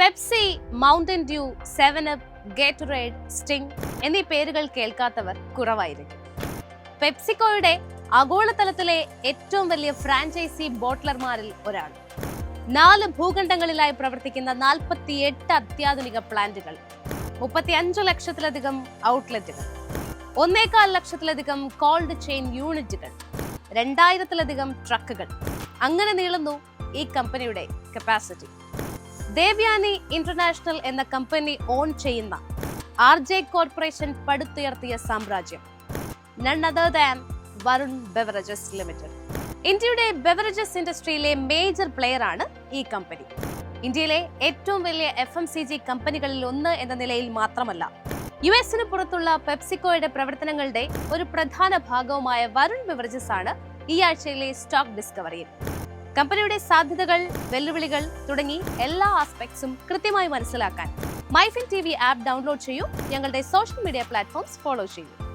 Pepsi Mountain Dew seven up Gatorade Sting എന്നീ പേരുകൾ കേൾക്കാത്തവർ കുറവായിരിക്കും. പെപ്സിക്കോയുടെ ആഗോളതലത്തിലെ ഏറ്റവും വലിയ ഫ്രാഞ്ചൈസി ബോട്ട്ലർമാരിൽ ഒരാൾ. നാല് ഭൂഖണ്ഡങ്ങളിലായി പ്രവർത്തിക്കുന്ന നാൽപ്പത്തി എട്ട് അത്യാധുനിക പ്ലാന്റുകൾ മുപ്പത്തി അഞ്ചു ലക്ഷത്തിലധികം ഔട്ട്ലെറ്റുകൾ ഒന്നേകാൽ ലക്ഷത്തിലധികം കോൾഡ് ചെയിൻ യൂണിറ്റുകൾ രണ്ടായിരത്തിലധികം ട്രക്കുകൾ. അങ്ങനെ നീളുന്നു ഈ കമ്പനിയുടെ കപ്പാസിറ്റി ദേവ്യാനി ഇന്റർനാഷണൽ എന്ന കമ്പനി ഓൺ ചെയ്യുന്ന ആർ ജെ കോർപ്പറേഷൻ പടുത്തുയർത്തിയ സാമ്രാജ്യം. നൺ വരുൺ ബെവറേജസ് ലിമിറ്റഡ് ഇന്ത്യയുടെ ബെവറേജസ് ഇൻഡസ്ട്രിയിലെ മേജർ പ്ലെയർ ആണ് ഈ കമ്പനി. ഇന്ത്യയിലെ ഏറ്റവും വലിയ എഫ് എം സി ജി കമ്പനികളിൽ ഒന്ന് എന്ന നിലയിൽ മാത്രമല്ല യു എസിന് പുറത്തുള്ള പെപ്സിക്കോയുടെ പ്രവർത്തനങ്ങളുടെ ഒരു പ്രധാന ഭാഗവുമായ വരുൺ ബെവറേജസ് ആണ് ഈ ആഴ്ചയിലെ സ്റ്റോക്ക് ഡിസ്കവറിയിൽ കമ്പനിയുടെ സാധ്യതകൾ വെല്ലുവിളികൾ തുടങ്ങി എല്ലാ ആസ്പെക്ട്സും കൃത്യമായി മനസ്സിലാക്കാൻ MyFin T V app download ചെയ്യൂ. ഞങ്ങളുടെ സോഷ്യൽ മീഡിയ പ്ലാറ്റ്ഫോംസ് ഫോളോ ചെയ്യൂ.